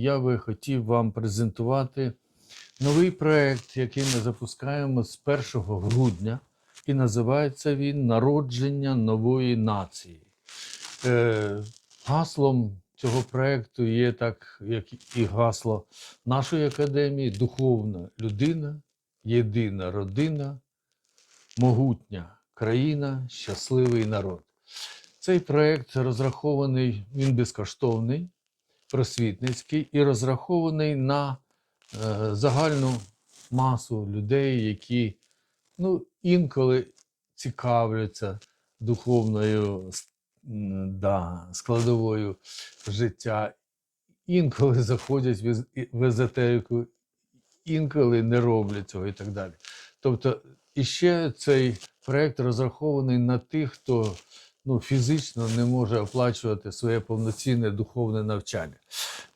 Я би хотів вам презентувати новий проект, який ми запускаємо з 1 грудня, і називається він Народження нової нації. Е, гаслом цього проекту є так, як і гасло нашої академії духовна людина, єдина родина, могутня країна, щасливий народ. Цей проект розрахований, він безкоштовний, просвітницький і розрахований на е, загальну масу людей, які ну, інколи цікавляться духовною да, складовою життя, інколи заходять в ез- в езотерику, інколи не роблять цього і так далі. Тобто, іще цей проект розрахований на тих, хто ну, фізично не може оплачувати своє повноцінне духовне навчання.